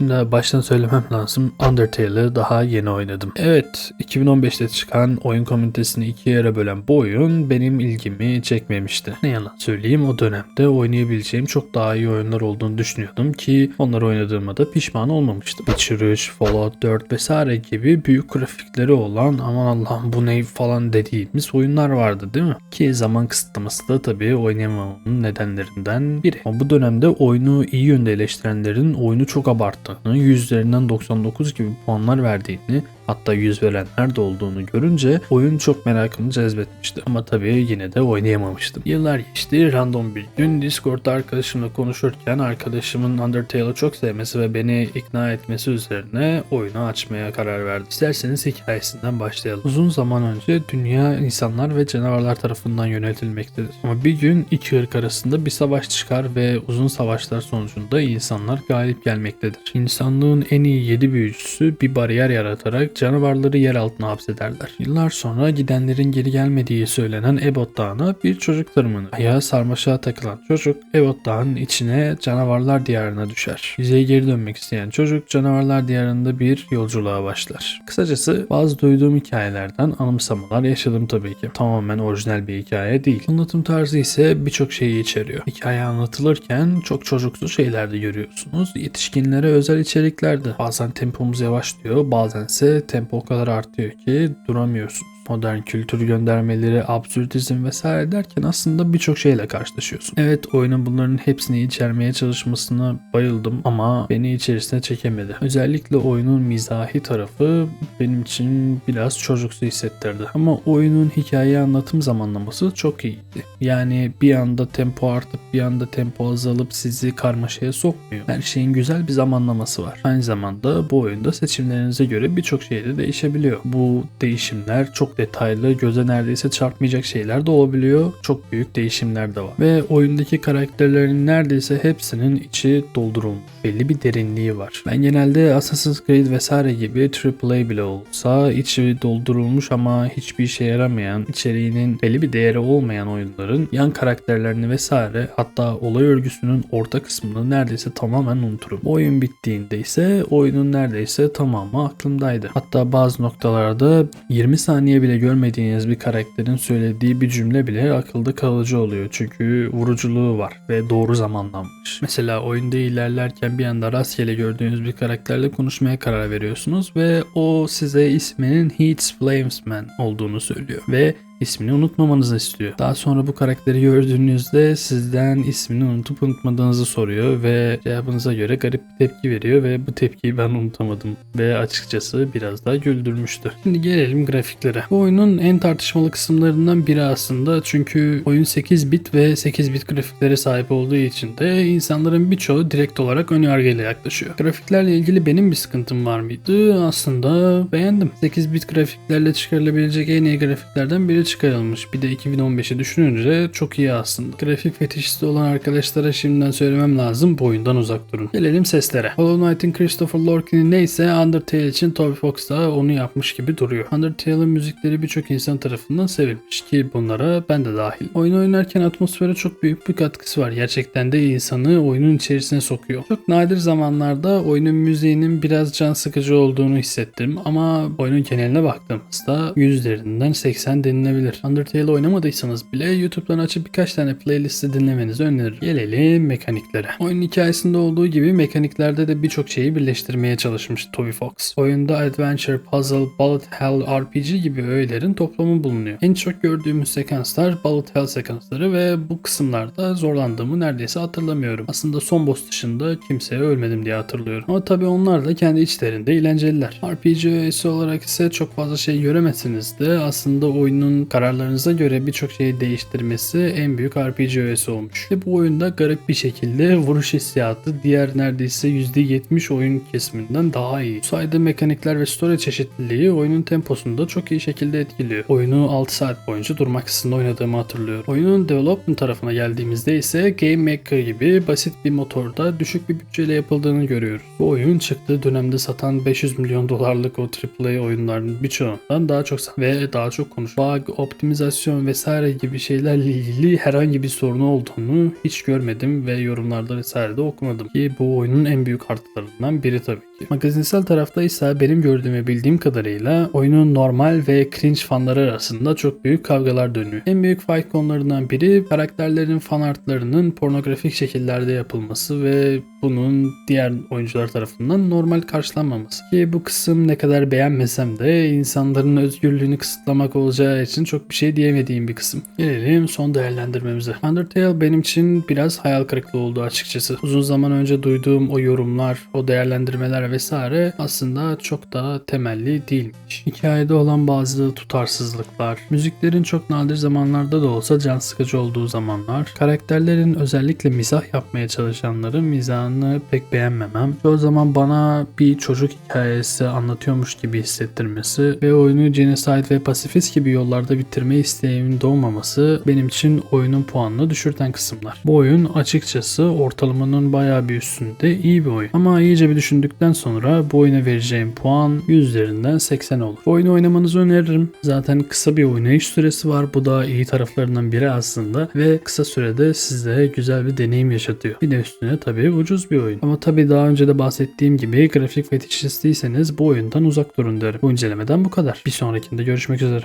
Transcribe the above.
Şimdi baştan söylemem lazım. Undertale'ı daha yeni oynadım. Evet, 2015'te çıkan oyun komünitesini iki yere bölen bu oyun benim ilgimi çekmemişti. Ne yalan söyleyeyim o dönemde oynayabileceğim çok daha iyi oyunlar olduğunu düşünüyordum ki onları oynadığıma da pişman olmamıştım. Witcher 3, Fallout 4 vesaire gibi büyük grafikleri olan aman Allah'ım bu ne falan dediğimiz oyunlar vardı değil mi? Ki zaman kısıtlaması da tabii oynayamamamın nedenlerinden biri. Ama bu dönemde oyunu iyi yönde eleştirenlerin oyunu çok abarttığını, yüzlerinden 99 gibi puanlar verdiğini hatta 100 verenler de olduğunu görünce oyun çok merakımı cezbetmişti. Ama tabii yine de oynayamamıştım. Yıllar geçti. Random bir gün Discord'da arkadaşımla konuşurken arkadaşımın Undertale'ı çok sevmesi ve beni ikna etmesi üzerine oyunu açmaya karar verdim. İsterseniz hikayesinden başlayalım. Uzun zaman önce dünya insanlar ve canavarlar tarafından yönetilmektedir. Ama bir gün iki ırk arasında bir savaş çıkar ve uzun savaşlar sonucunda insanlar galip gelmektedir. İnsanlığın en iyi yedi büyücüsü bir bariyer yaratarak canavarları yer altına hapsederler. Yıllar sonra gidenlerin geri gelmediği söylenen Ebot Dağı'na bir çocuk tırmanır. Ayağı sarmaşığa takılan çocuk Ebot Dağı'nın içine canavarlar diyarına düşer. Yüzeye geri dönmek isteyen çocuk canavarlar diyarında bir yolculuğa başlar. Kısacası bazı duyduğum hikayelerden anımsamalar yaşadım tabii ki. Tamamen orijinal bir hikaye değil. Anlatım tarzı ise birçok şeyi içeriyor. Hikaye anlatılırken çok çocuksu şeyler de görüyorsunuz. Yetişkinlere özel içeriklerde. Bazen tempomuz yavaşlıyor, bazense tempo o kadar artıyor ki duramıyorsunuz. Modern kültür göndermeleri, absürtizm vesaire derken aslında birçok şeyle karşılaşıyorsun. Evet oyunun bunların hepsini içermeye çalışmasına bayıldım ama beni içerisine çekemedi. Özellikle oyunun mizahi tarafı benim için biraz çocuksu hissettirdi. Ama oyunun hikaye anlatım zamanlaması çok iyiydi. Yani bir anda tempo artıp bir anda tempo azalıp sizi karmaşaya sokmuyor. Her şeyin güzel bir zamanlaması var. Aynı zamanda bu oyunda seçimlerinize göre birçok şey de değişebiliyor. Bu değişimler çok detaylı, göze neredeyse çarpmayacak şeyler de olabiliyor. Çok büyük değişimler de var. Ve oyundaki karakterlerin neredeyse hepsinin içi doldurulmuş. Belli bir derinliği var. Ben genelde Assassin's Creed vesaire gibi AAA bile olsa içi doldurulmuş ama hiçbir işe yaramayan, içeriğinin belli bir değeri olmayan oyunların yan karakterlerini vesaire hatta olay örgüsünün orta kısmını neredeyse tamamen unuturum. Oyun bittiğinde ise oyunun neredeyse tamamı aklımdaydı. Hatta bazı noktalarda 20 saniye bile görmediğiniz bir karakterin söylediği bir cümle bile akılda kalıcı oluyor. Çünkü vuruculuğu var ve doğru zamanlanmış. Mesela oyunda ilerlerken bir anda rastgele gördüğünüz bir karakterle konuşmaya karar veriyorsunuz ve o size isminin Heats Flamesman olduğunu söylüyor. Ve ismini unutmamanızı istiyor. Daha sonra bu karakteri gördüğünüzde sizden ismini unutup unutmadığınızı soruyor ve cevabınıza göre garip bir tepki veriyor ve bu tepkiyi ben unutamadım ve açıkçası biraz daha güldürmüştü. Şimdi gelelim grafiklere. Bu oyunun en tartışmalı kısımlarından biri aslında çünkü oyun 8 bit ve 8 bit grafiklere sahip olduğu için de insanların birçoğu direkt olarak ön yargıyla yaklaşıyor. Grafiklerle ilgili benim bir sıkıntım var mıydı? Aslında beğendim. 8 bit grafiklerle çıkarılabilecek en iyi grafiklerden biri çıkarılmış. Bir de 2015'i düşününce çok iyi aslında. Grafik fetişisti olan arkadaşlara şimdiden söylemem lazım bu oyundan uzak durun. Gelelim seslere. Hollow Knight'in Christopher Lorkin'i neyse Undertale için Toby Fox da onu yapmış gibi duruyor. Undertale'ın müzikleri birçok insan tarafından sevilmiş ki bunlara ben de dahil. Oyun oynarken atmosfere çok büyük bir katkısı var. Gerçekten de insanı oyunun içerisine sokuyor. Çok nadir zamanlarda oyunun müziğinin biraz can sıkıcı olduğunu hissettim ama oyunun geneline baktığımızda yüzlerinden 80 denilebilir. Undertale oynamadıysanız bile YouTube'dan açıp birkaç tane playlisti dinlemenizi öneririm. Gelelim mekaniklere. Oyunun hikayesinde olduğu gibi mekaniklerde de birçok şeyi birleştirmeye çalışmış Toby Fox. Oyunda adventure, puzzle, bullet hell, RPG gibi öğelerin toplamı bulunuyor. En çok gördüğümüz sekanslar bullet hell sekansları ve bu kısımlarda zorlandığımı neredeyse hatırlamıyorum. Aslında son boss dışında kimseye ölmedim diye hatırlıyorum. Ama tabii onlar da kendi içlerinde eğlenceliler. RPG öğesi olarak ise çok fazla şey göremezsiniz de aslında oyunun kararlarınıza göre birçok şeyi değiştirmesi en büyük RPG öğesi olmuş. Ve bu oyunda garip bir şekilde vuruş hissiyatı diğer neredeyse %70 oyun kesiminden daha iyi. Bu sayede mekanikler ve story çeşitliliği oyunun temposunu da çok iyi şekilde etkiliyor. Oyunu 6 saat boyunca durmaksızın oynadığımı hatırlıyorum. Oyunun development tarafına geldiğimizde ise Game Maker gibi basit bir motorda düşük bir bütçeyle yapıldığını görüyoruz. Bu oyun çıktığı dönemde satan 500 milyon dolarlık o AAA oyunların birçoğundan daha çok ve daha çok konuş. Bug, optimizasyon vesaire gibi şeylerle ilgili herhangi bir sorunu olduğunu hiç görmedim ve yorumlarda vesaire de okumadım. Ki bu oyunun en büyük artılarından biri tabii. Magazinsel tarafta ise benim gördüğüm ve bildiğim kadarıyla oyunun normal ve cringe fanları arasında çok büyük kavgalar dönüyor. En büyük fight konularından biri karakterlerin fan artlarının pornografik şekillerde yapılması ve bunun diğer oyuncular tarafından normal karşılanmaması. Ki bu kısım ne kadar beğenmesem de insanların özgürlüğünü kısıtlamak olacağı için çok bir şey diyemediğim bir kısım. Gelelim son değerlendirmemize. Undertale benim için biraz hayal kırıklığı oldu açıkçası. Uzun zaman önce duyduğum o yorumlar, o değerlendirmeler vesaire aslında çok da temelli değilmiş. Hikayede olan bazı tutarsızlıklar, müziklerin çok nadir zamanlarda da olsa can sıkıcı olduğu zamanlar, karakterlerin özellikle mizah yapmaya çalışanların mizahını pek beğenmemem, çoğu zaman bana bir çocuk hikayesi anlatıyormuş gibi hissettirmesi ve oyunu genocide ve pasifist gibi yollarda bitirme isteğimin doğmaması benim için oyunun puanını düşürten kısımlar. Bu oyun açıkçası ortalamanın bayağı bir üstünde iyi bir oyun. Ama iyice bir düşündükten sonra bu oyuna vereceğim puan 100 üzerinden 80 olur. Oyunu oynamanızı öneririm. Zaten kısa bir oynayış süresi var. Bu da iyi taraflarından biri aslında ve kısa sürede size güzel bir deneyim yaşatıyor. Bir de üstüne tabii ucuz bir oyun. Ama tabii daha önce de bahsettiğim gibi grafik fetişistiyseniz bu oyundan uzak durun derim. Bu incelemeden bu kadar. Bir sonrakinde görüşmek üzere.